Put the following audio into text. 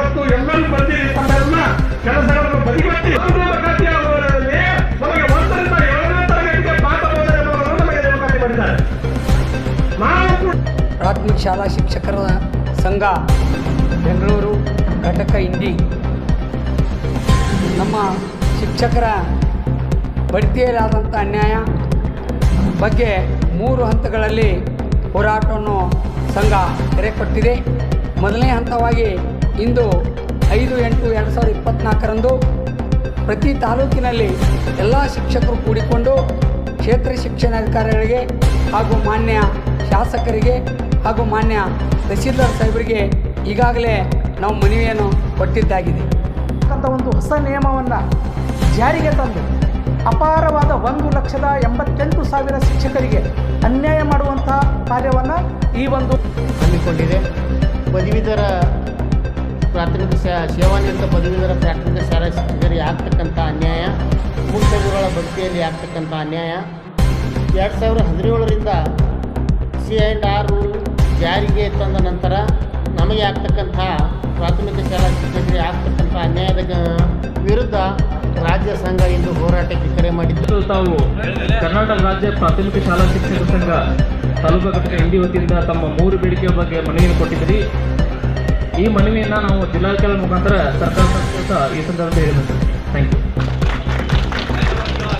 ಇವತ್ತು ಎಲ್ಲರೂ ಬಂದಿ, ತಮ್ಮೆಲ್ಲ ಕೆಲಸಗಳನ್ನು ಬದಿಗಟ್ಟಿ ನೇಮಕಾತಿ ಅವರಲ್ಲಿ ನಮಗೆ ಒಂದರಿಂದ ಏಳನೇ ತರಗತಿಗೆ ಪಾಠ ಬೋಧನೆ ಮಾಡುವವರು ನಮಗೆ ನೇಮಕಾತಿ ಮಾಡಿದ್ದಾರೆ. ನಾವು ಪ್ರಾಥಮಿಕ ಶಾಲಾ ಶಿಕ್ಷಕರ ಸಂಘ, ಬೆಂಗಳೂರು ಘಟಕ ಇಂಡಿ ನಮ್ಮ ಶಿಕ್ಷಕರ ಬಡ್ತಿಯಲ್ಲಾದಂಥ ಅನ್ಯಾಯ ಬಗ್ಗೆ ಮೂರು ಹಂತಗಳಲ್ಲಿ ಹೋರಾಟವನ್ನು ಸಂಘ ಕರೆ ಕೊಟ್ಟಿದೆ ಮೊದಲನೇ ಹಂತವಾಗಿ ಇಂದು ಐದು ಎಂಟು ಎರಡು ಸಾವಿರದ ಇಪ್ಪತ್ತ್ನಾಲ್ಕರಂದು ಪ್ರತಿ ತಾಲೂಕಿನಲ್ಲಿ ಎಲ್ಲ ಶಿಕ್ಷಕರು ಕೂಡಿಕೊಂಡು ಕ್ಷೇತ್ರ ಶಿಕ್ಷಣಾಧಿಕಾರಿಗಳಿಗೆ ಹಾಗೂ ಮಾನ್ಯ ಶಾಸಕರಿಗೆ ಹಾಗೂ ಮಾನ್ಯ ತಹಸೀಲ್ದಾರ್ ಸಾಹೇಬರಿಗೆ ಈಗಾಗಲೇ ನಾವು ಮನವಿಯನ್ನು ಕೊಟ್ಟಿದ್ದಾಗಿದೆ. ಅಂತ ಒಂದು ಹೊಸ ನಿಯಮವನ್ನು ಜಾರಿಗೆ ತಂದು ಅಪಾರವಾದ ಒಂದು ಲಕ್ಷದ ಎಂಬತ್ತೆಂಟು ಸಾವಿರ ಶಿಕ್ಷಕರಿಗೆ ಅನ್ಯಾಯ ಮಾಡುವಂತಹ ಕಾರ್ಯವನ್ನು ಈ ಒಂದು ಹಮ್ಮಿಕೊಂಡಿದೆ. ಸೇವಾನಿರತ ಪದವೀಧರ ಪ್ರಾಥಮಿಕ ಶಾಲಾ ಶಿಕ್ಷಕರಿಗೆ ಆಗ್ತಕ್ಕಂಥ ಅನ್ಯಾಯ ಮುಖ್ಯ ಗುರುಗಳ ಬಡ್ತಿಯಲ್ಲಿ ಆಗ್ತಕ್ಕಂಥ ಅನ್ಯಾಯ. ಎರಡು ಸಾವಿರದ ಹದಿನೇಳರಿಂದ ಸಿ ಆ್ಯಂಡ್ ಆರ್ ಜಾರಿಗೆ ತಂದ ನಂತರ ನಮಗೆ ಆಗ್ತಕ್ಕಂಥ ಪ್ರಾಥಮಿಕ ಶಾಲಾ ಶಿಕ್ಷಕರಿಗೆ ಆಗ್ತಕ್ಕಂಥ ಅನ್ಯಾಯದ ವಿರುದ್ಧ ರಾಜ್ಯ ಸಂಘ ಇಂದು ಹೋರಾಟಕ್ಕೆ ಕರೆ ಮಾಡಿದ್ದು ತಾವು ಕರ್ನಾಟಕ ರಾಜ್ಯ ಪ್ರಾಥಮಿಕ ಶಾಲಾ ಶಿಕ್ಷಕ ಸಂಘ ತಾಲೂಕು ಘಟಕ ಇಂಡಿ ವತಿಯಿಂದ ತಮ್ಮ ಮೂರು ಬೇಡಿಕೆಯ ಬಗ್ಗೆ ಮನವಿಯನ್ನು ಕೊಟ್ಟಿದ್ದೀರಿ. ಈ ಮನವಿಯನ್ನು ನಾವು ಜಿಲ್ಲಾಧಿಕಾರಿ ಮುಖಾಂತರ ಸರ್ಕಾರ ಈ ಸಂದರ್ಭದಲ್ಲಿ ಹೇಳಿದ್ದೇವೆ ಥ್ಯಾಂಕ್ ಯು